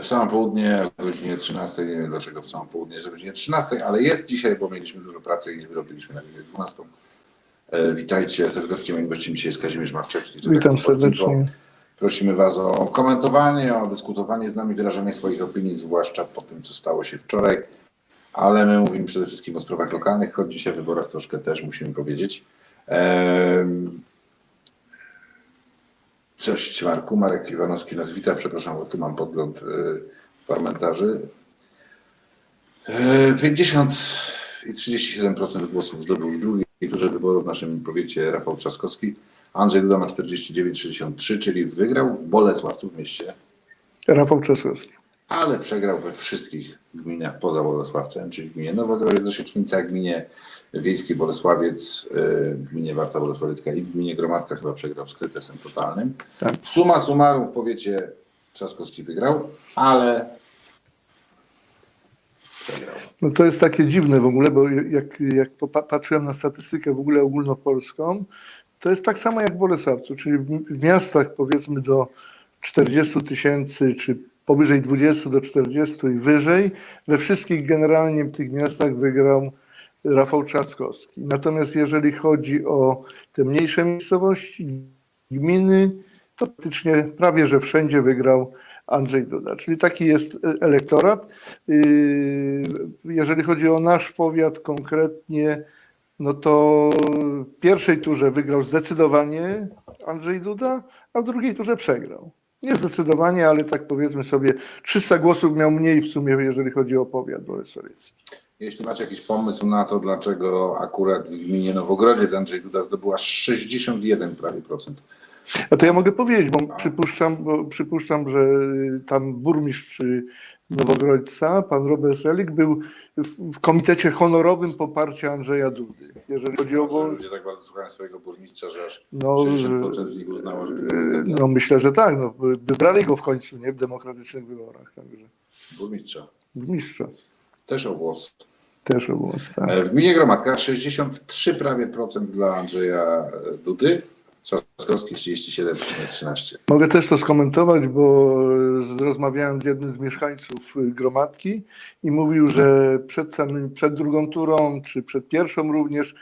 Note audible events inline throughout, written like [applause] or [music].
w samo południe o godzinie 13. Nie wiem dlaczego w samo południe jest o godzinie 13, ale jest dzisiaj, bo mieliśmy dużo pracy i nie wyrobiliśmy na godzinę 12. E, Witajcie serdecznie. Moim gościem dzisiaj jest Kazimierz Marczewski. z Witam serdecznie. Prosimy Was o komentowanie, o dyskutowanie z nami, wyrażanie swoich opinii, zwłaszcza po tym, co stało się wczoraj. Ale my mówimy przede wszystkim o sprawach lokalnych, choć dzisiaj o wyborach troszkę też musimy powiedzieć. Ehm, Cześć Marku, Marek Iwanowski nas wita, przepraszam, bo tu mam podgląd y, parlamentarzy. E, 50 i 37% głosów zdobył w drugiej turze wyborów w naszym powiecie Rafał Trzaskowski. Andrzej Duda ma 49,63, czyli wygrał w Bolesławcu w mieście, Rafał Czesowski. Ale przegrał we wszystkich gminach poza Bolesławcem, czyli gminie Nowogrodziec, Dosiecznica, gminie Wiejskiej Bolesławiec, y, gminie Warta Bolesławiecka i gminie Gromadka chyba przegrał z krytesem totalnym. Tak. Suma summarum w powiecie Trzaskowski wygrał, ale przegrał. No to jest takie dziwne w ogóle, bo jak, jak patrzyłem na statystykę w ogóle ogólnopolską, to jest tak samo jak w Bolesławcu, czyli w miastach powiedzmy do 40 tysięcy, czy powyżej 20 do 40 i wyżej, we wszystkich generalnie w tych miastach wygrał Rafał Trzaskowski. Natomiast jeżeli chodzi o te mniejsze miejscowości, gminy, to praktycznie prawie, że wszędzie wygrał Andrzej Duda. Czyli taki jest e, elektorat. Yy, Jeżeli chodzi o nasz powiat konkretnie, no to w pierwszej turze wygrał zdecydowanie Andrzej Duda, a w drugiej turze przegrał. Nie zdecydowanie, ale tak powiedzmy sobie, 300 głosów miał mniej w sumie, jeżeli chodzi o powiat bolesławiecki. Jeśli macie jakiś pomysł na to, dlaczego akurat w gminie Nowogrodziec Andrzej Duda zdobyła 61 prawie procent. A to ja mogę powiedzieć, bo przypuszczam, bo przypuszczam, że tam burmistrz Nowogrodzca, pan Robert Relik, był w, w komitecie honorowym poparcia Andrzeja Dudy. Jeżeli chodzi o... Ludzie tak bardzo słuchają swojego burmistrza, że aż No, 60% z nich uznało, że to y, no myślę, że tak. No, wybrali go w końcu, nie? W demokratycznych wyborach. Także burmistrza. burmistrza Też o włos. też o głos, tak. E, W gminie Gromadka 63 prawie procent dla Andrzeja e, Dudy, Trzaskowski 37,13. Mogę też to skomentować, bo rozmawiałem z jednym z mieszkańców gromadki i mówił, że przed, samym, przed drugą turą, czy przed pierwszą również,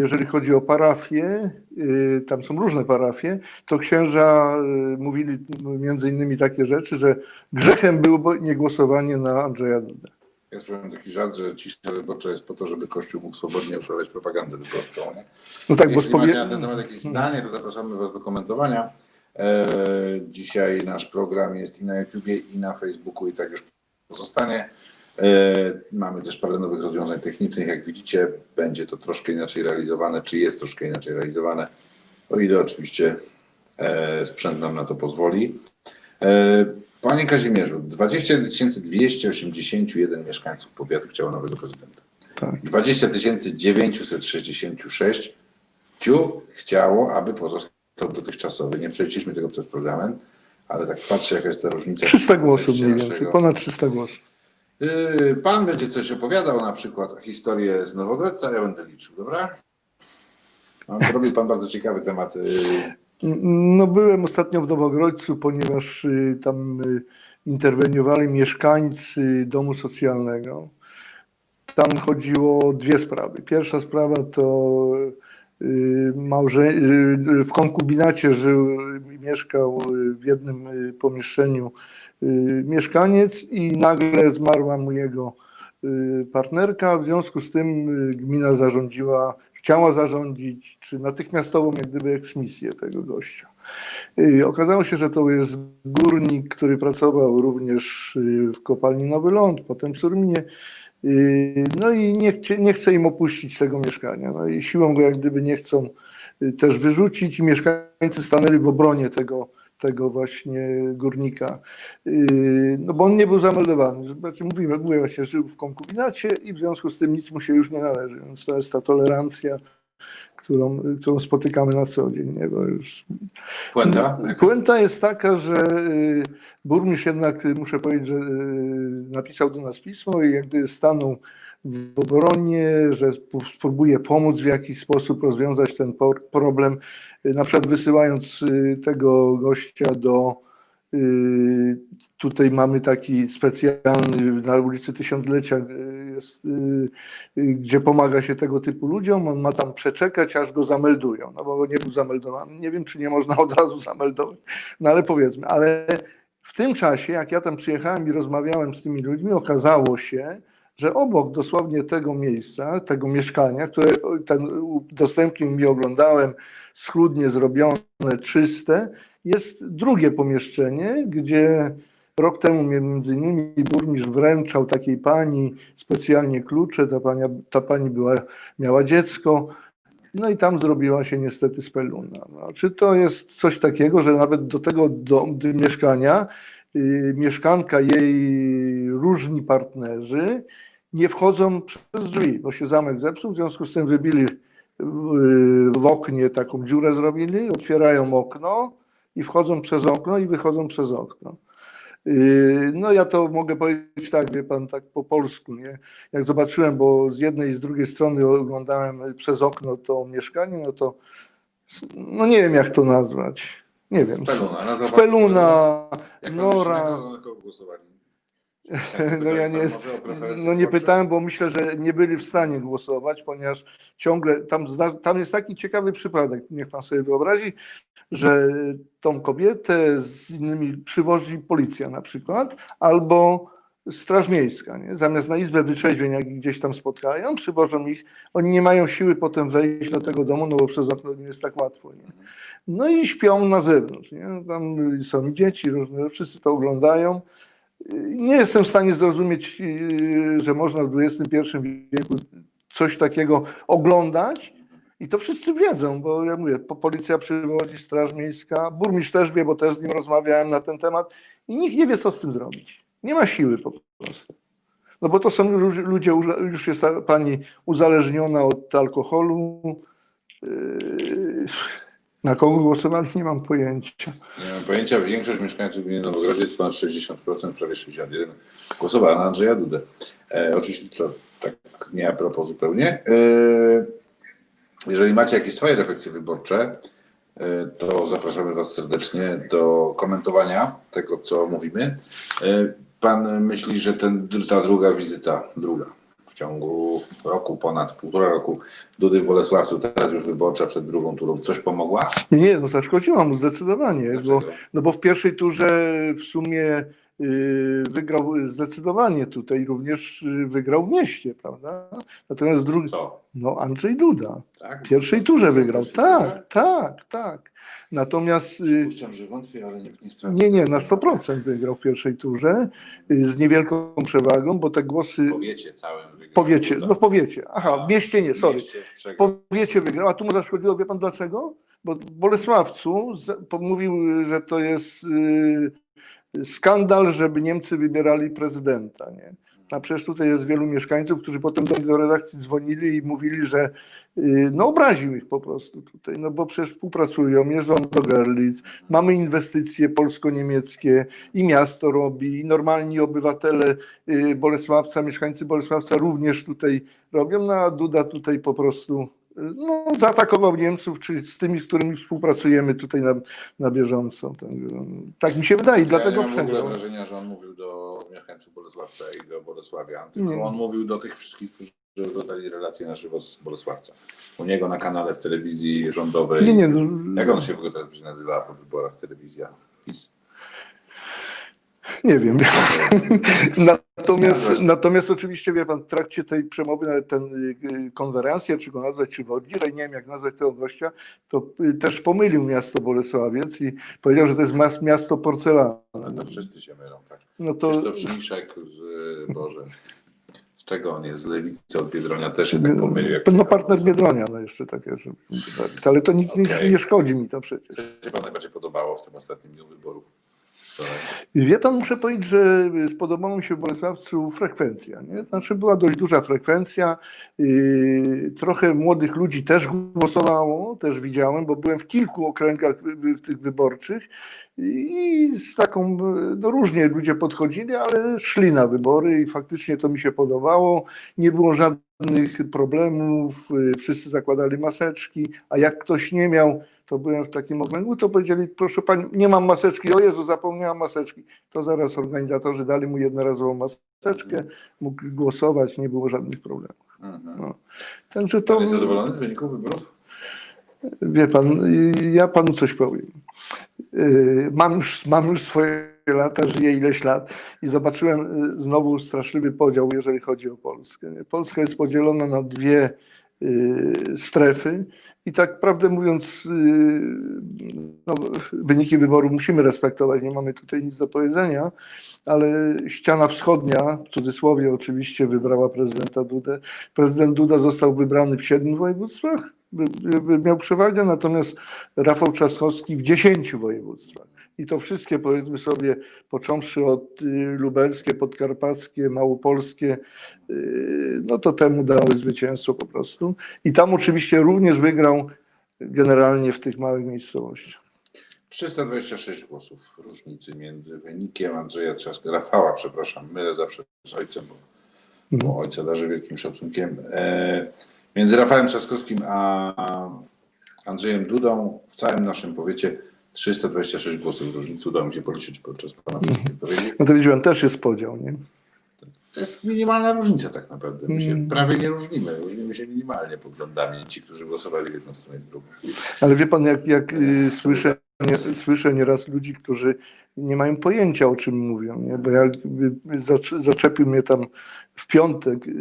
jeżeli chodzi o parafie, y, tam są różne parafie, to księża y, mówili między innymi takie rzeczy, że grzechem było niegłosowanie na Andrzeja Dudę. Ja słyszałem taki żart, że cisza wyborcza jest po to, żeby Kościół mógł swobodnie uprawiać propagandę wyborczą. Nie? No tak, bo Jeśli macie spowie... na ten temat jakieś zdanie, to zapraszamy Was do komentowania. E, dzisiaj nasz program jest i na YouTubie, i na Facebooku, i tak już pozostanie. E, mamy też parę nowych rozwiązań technicznych. Jak widzicie, będzie to troszkę inaczej realizowane, czy jest troszkę inaczej realizowane, o ile oczywiście e, sprzęt nam na to pozwoli. Panie Kazimierzu, 20 281 mieszkańców powiatu chciało nowego prezydenta. Tak. 20 966 ciu chciało, aby pozostał dotychczasowy. Nie przejdziemy tego przez programem, ale tak patrzę, jaka jest ta różnica. 300 głosów mniej więcej, ponad 300 głosów. Yy, Pan będzie coś opowiadał, na przykład historię z Nowogrodca, ja będę liczył, dobra? No, robił Pan bardzo ciekawy temat. No byłem ostatnio w Nowogrodźcu, ponieważ y, tam y, interweniowali mieszkańcy domu socjalnego. Tam chodziło o dwie sprawy. Pierwsza sprawa to y, małże... w konkubinacie żył, mieszkał w jednym pomieszczeniu mieszkaniec i nagle zmarła mu jego partnerka. W związku z tym gmina zarządziła, chciała zarządzić, czy natychmiastową jak gdyby eksmisję tego gościa. Okazało się, że to jest górnik, który pracował również y, w kopalni Nowy Ląd, potem w Surminie. Y, No i nie, nie chce im opuścić tego mieszkania. No i siłą go jak gdyby nie chcą y, też wyrzucić i mieszkańcy stanęli w obronie tego, tego właśnie górnika. Y, No bo on nie był zameldowany. Znaczy, mówiłem, mówię właśnie, żył w konkubinacie i w związku z tym nic mu się już nie należy. Więc to jest ta tolerancja, którą, którą spotykamy na co dzień. Nie? Bo już Puenta? Puenta jest taka, że y, burmistrz jednak, muszę powiedzieć, że y, napisał do nas pismo i jak gdyby stanął w obronie, że sp- spróbuje pomóc w jakiś sposób rozwiązać ten problem, y, na przykład wysyłając y, tego gościa do Y, Tutaj mamy taki specjalny na ulicy Tysiąclecia, jest, gdzie pomaga się tego typu ludziom. On ma tam przeczekać, aż go zameldują, no bo nie był zameldowany. Nie wiem, czy nie można od razu zameldować, no ale powiedzmy. Ale w tym czasie, jak ja tam przyjechałem i rozmawiałem z tymi ludźmi, okazało się, że obok dosłownie tego miejsca, tego mieszkania, które ten udostępnił mi, oglądałem, schludnie zrobione, czyste, jest drugie pomieszczenie, gdzie rok temu między innymi burmistrz wręczał takiej pani specjalnie klucze, ta, pani, ta pani była, miała dziecko, no i tam zrobiła się niestety speluna. No, czy to jest coś takiego, że nawet do tego do, do mieszkania y, mieszkanka jej różni partnerzy nie wchodzą przez drzwi, bo się zamek zepsuł, w związku z tym wybili w, oknie taką dziurę zrobili, otwierają okno i wchodzą przez okno i wychodzą przez okno. Yy, No ja to mogę powiedzieć tak, wie pan, tak po polsku, nie? Jak zobaczyłem, bo z jednej i z drugiej strony oglądałem przez okno to mieszkanie, no to no nie wiem jak to nazwać. Nie wiem. Speluna. Speluna, Jak pan Nora. myśli, na kogo- na kogo głosowali? No ja nie, no nie pytałem, bo myślę, że nie byli w stanie głosować, ponieważ ciągle tam, tam jest taki ciekawy przypadek, niech pan sobie wyobrazi, że tą kobietę z innymi przywozi policja na przykład, albo Straż Miejska, nie? zamiast na izbę wyczeźwień, jak ich gdzieś tam spotkają, przywożą ich, oni nie mają siły potem wejść do tego domu, no bo przez okno nie jest tak łatwo. Nie? No i śpią na zewnątrz, nie? tam są dzieci różne, wszyscy to oglądają, nie jestem w stanie zrozumieć, yy, że można w XXI wieku coś takiego oglądać i to wszyscy wiedzą, bo ja mówię, po- policja przywozi, straż miejska, burmistrz też wie, bo też z nim rozmawiałem na ten temat i nikt nie wie, co z tym zrobić. Nie ma siły po prostu. No bo to są lu- ludzie, już jest pani uzależniona od alkoholu. Yy, Na kogo głosowali, nie mam pojęcia. Nie mam pojęcia, większość mieszkańców gminy Nowogrodzie jest ponad 60%, prawie 61%, głosowała na Andrzeja Dudę. E, oczywiście to tak nie a propos zupełnie. E, jeżeli macie jakieś swoje refleksje wyborcze, e, to zapraszamy Was serdecznie do komentowania tego, co mówimy. E, pan myśli, że ten, ta druga wizyta, druga, ciągu roku, ponad półtora roku Dudy w Bolesławcu, teraz już wyborcza przed drugą turą, coś pomogła? Nie, nie, no zaszkodziła mu zdecydowanie, bo, no bo w pierwszej turze w sumie y, wygrał zdecydowanie tutaj, również y, wygrał w mieście, prawda? Natomiast w drugiej, Co? no Andrzej Duda, Tak? w pierwszej turze wygrał, tak, tak, tak. Natomiast y, Przypuszczam, że wątpię, ale nie, nie nie, nie, na 100% wygrał w pierwszej turze y, z niewielką przewagą, bo te głosy, W powiecie całym. Powiecie, Duda. no w powiecie, aha, w mieście nie, sorry. W powiecie wygrał, a tu mu zaszkodziło, wie pan dlaczego? Bo w Bolesławcu pomówił, że to jest y, skandal, żeby Niemcy wybierali prezydenta. Nie? A przecież tutaj jest wielu mieszkańców, którzy potem do do redakcji dzwonili i mówili, że y, no obraził ich po prostu tutaj, no bo przecież współpracują, jeżdżą do Görlitz, mamy inwestycje polsko-niemieckie i miasto robi, i normalni obywatele y, Bolesławca, mieszkańcy Bolesławca również tutaj robią, no a Duda tutaj po prostu y, no, zaatakował Niemców, czy z tymi, z którymi współpracujemy tutaj na, na bieżąco. Tak, tak mi się wydaje, i Ja dlatego nie mam wrażenia, że on mówił do mieszkańców Bolesławca i do Bolesławian, tylko on mówił do tych wszystkich, którzy oglądali relacje na żywo z Bolesławca. U niego na kanale w telewizji rządowej. Nie, nie, no, Jak on się w ogóle teraz będzie nazywała po wyborach telewizja? PiS. Nie wiem. [laughs] natomiast, Zresztą. natomiast oczywiście, wie pan, w trakcie tej przemowy, nawet ten y, konferencję, czy go nazwać, czy Wodzirę, nie wiem jak nazwać tego gościa, to y, też pomylił miasto Bolesławiec i powiedział, że to jest miasto porcelany. No to wszyscy się mylą, tak. No to, Krzysztof Szmiszek z, Boże, z czego on jest? Z Lewicy od Biedronia też się tak pomylił. no przyjechał. partner Biedronia, no jeszcze takie, że, ale to nic nic Okej. nie szkodzi mi to przecież. Co się panu najbardziej podobało w tym ostatnim dniu wyborów? Wczoraj? Wie pan, muszę powiedzieć, że spodobało mi się w Bolesławcu frekwencja. Nie? Znaczy była dość duża frekwencja. Trochę młodych ludzi też głosowało, też widziałem, bo byłem w kilku okręgach tych wyborczych i z taką, no różnie ludzie podchodzili, ale szli na wybory i faktycznie to mi się podobało. Nie było żadnych żadnych problemów, y, wszyscy zakładali maseczki, a jak ktoś nie miał, to byłem w takim okręgu, to powiedzieli, proszę pani, nie mam maseczki, o Jezu, zapomniałam maseczki. To zaraz organizatorzy dali mu jednorazową maseczkę, mógł głosować, nie było żadnych problemów. Mhm. No. Także Pan to, jest zadowolony z wyników wyborów? wie pan, y, ja panu coś powiem. Y, Mam już, mam już swoje lata, żyję ileś lat i zobaczyłem y, znowu straszliwy podział, jeżeli chodzi o Polskę. Polska jest podzielona na dwie y, strefy i tak prawdę mówiąc, y, no, wyniki wyborów musimy respektować, nie mamy tutaj nic do powiedzenia, ale ściana wschodnia, w cudzysłowie oczywiście, wybrała prezydenta Dudę. Prezydent Duda został wybrany w siedmiu województwach, miał przewagę, natomiast Rafał Trzaskowski w dziesięciu województwach. I to wszystkie, powiedzmy sobie, począwszy od y, lubelskie, podkarpackie, małopolskie, y, no to temu dały zwycięstwo po prostu. I tam oczywiście również wygrał generalnie w tych małych miejscowościach. 326 głosów różnicy między wynikiem Andrzeja Trzaskowskiego, Rafała, przepraszam, mylę zawsze z ojcem, bo, Mhm. bo ojca darzę wielkim szacunkiem. E, między Rafałem Trzaskowskim a Andrzejem Dudą w całym naszym powiecie 326 głosów różnicy udało mi się policzyć podczas pana wypowiedzi. No to widziałem, też jest podział, nie? To jest minimalna różnica tak naprawdę. My się Mm. prawie nie różnimy. Różnimy się minimalnie poglądami ci, którzy głosowali w jedną stronę i w drugą. Ale wie pan, jak, jak y, słyszę, nie, słyszę nieraz ludzi, którzy nie mają pojęcia, o czym mówią. Nie? Bo ja, y, zacz- zaczepił mnie tam w piątek yy,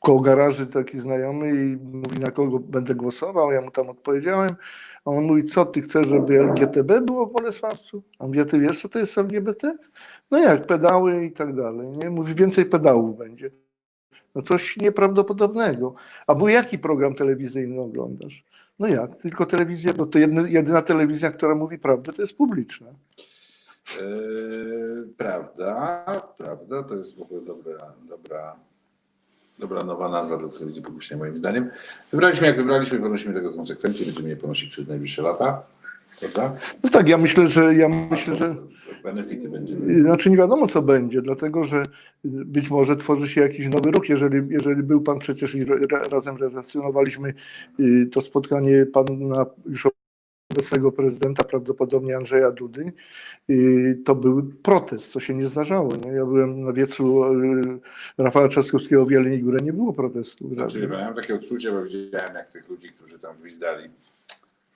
koło garaży taki znajomy i mówi, na kogo będę głosował. Ja mu tam odpowiedziałem. A on mówi, co ty chcesz, żeby LGTB było w Bolesławcu? A mówię, ty wiesz, co to jest LGBT? No jak, pedały i tak dalej. Nie? Mówi, więcej pedałów będzie. No coś nieprawdopodobnego. A bo jaki program telewizyjny oglądasz? No jak? Tylko telewizja, bo to jedna, jedyna telewizja, która mówi prawdę, to jest publiczna. Eee, prawda, prawda, to jest w ogóle dobra, dobra, dobra nowa nazwa dla telewizji publicznej moim zdaniem. Wybraliśmy jak wybraliśmy, ponosimy tego konsekwencje, będziemy je ponosić przez najbliższe lata. Prawda? No tak, ja myślę, że ja myślę, że Benefity będziemy. znaczy nie wiadomo co będzie, dlatego że być może tworzy się jakiś nowy ruch. Jeżeli, jeżeli był pan przecież i ra- razem relacjonowaliśmy y, to spotkanie pana już obecnego prezydenta, prawdopodobnie Andrzeja Dudy, to był protest, co się nie zdarzało. Nie? Ja byłem na wiecu y, Rafała Trzaskowskiego w Jeleniej Górze, nie było protestu. Znaczy, ja miałem takie odczucie, bo widziałem jak tych ludzi, którzy tam gwizdali.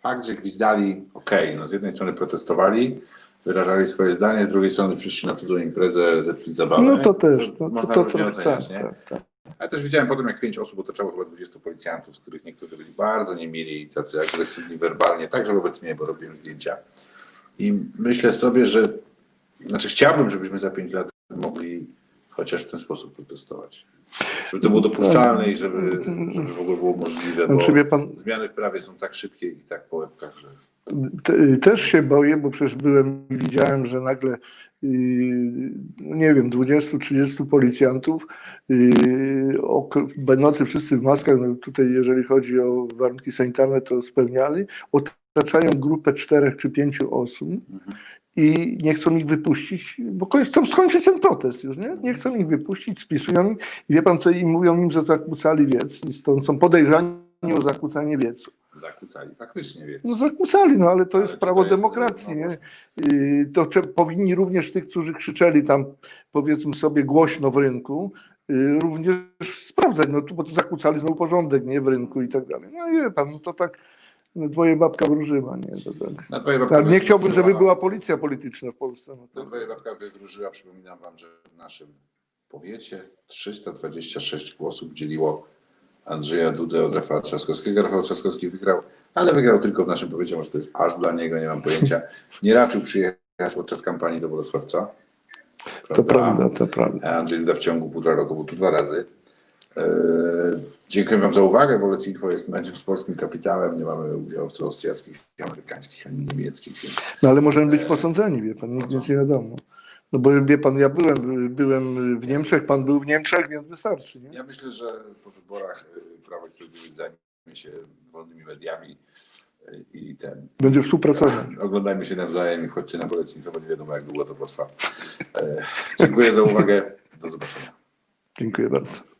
Fakt, że gwizdali, okej, no z jednej strony protestowali, wyrażali swoje zdanie, z drugiej strony przyszli na cudzą imprezę, zepsuć zabawę. No to też, no, to, można to, to, oceniać, tak, nie? tak, tak. Ale też widziałem potem, jak pięć osób otaczało chyba 20 policjantów, z których niektórzy byli bardzo niemili i tacy agresywni werbalnie, także wobec mnie, bo robiłem zdjęcia. I myślę sobie, że znaczy chciałbym, żebyśmy za pięć lat mogli chociaż w ten sposób protestować. Żeby to było dopuszczalne i żeby, żeby w ogóle było możliwe, bo pan, zmiany w prawie są tak szybkie i tak po łebkach, że te, też się boję, bo przecież byłem i widziałem, że nagle no nie wiem, 20-30 policjantów, yy, będący wszyscy w maskach, no tutaj jeżeli chodzi o warunki sanitarne, to spełniali, otaczają grupę czterech czy pięciu osób i nie chcą ich wypuścić, bo chcą skończyć ten protest już, nie? Nie chcą ich wypuścić, spisują i wie pan co, i mówią im, że zakłócali wiec i stąd są podejrzani o zakłócanie wiecu. Zakłócali faktycznie, więc No zakłócali, no ale to Ale jest czy prawo to jest, demokracji, nie? To cze- powinni również tych, którzy krzyczeli tam, powiedzmy sobie, głośno w rynku, yy, również sprawdzać, no tu, bo to zakłócali znowu porządek, nie, w rynku i tak dalej. No wie pan, no to tak no, dwoje babka wróżyła, nie? To tak. na babka nie chciałbym, żeby była policja polityczna w Polsce. No Na to, dwoje babka wywróżyła, przypominam wam, że w naszym powiecie 326 głosów dzieliło Andrzeja Dudę od Rafała Trzaskowskiego. Rafał Trzaskowski wygrał, ale wygrał tylko w naszym powiecie, może to jest aż dla niego, nie mam pojęcia. Nie raczył przyjechać podczas kampanii do Bolesławca. to prawda, to prawda. Andrzej Duda w ciągu półtora roku był tu dwa razy. Eee, dziękuję Wam za uwagę, bo Let's Info jest medium z polskim kapitałem. Nie mamy udziałowców austriackich, amerykańskich ani niemieckich, więc No ale możemy być posądzeni, wie pan, nic nie wiadomo. No bo wie pan, ja byłem, byłem w Niemczech, pan był w Niemczech, więc wystarczy, nie? Ja myślę, że po wyborach y, Prawo i Sprawiedliwość zajmie się wolnymi mediami y, i ten. Będzie współpracował. Oglądajmy się nawzajem i wchodźcie na polecenie, bo nie wiadomo jak długo to potrwa. E, Dziękuję za uwagę. Do zobaczenia. Dziękuję bardzo.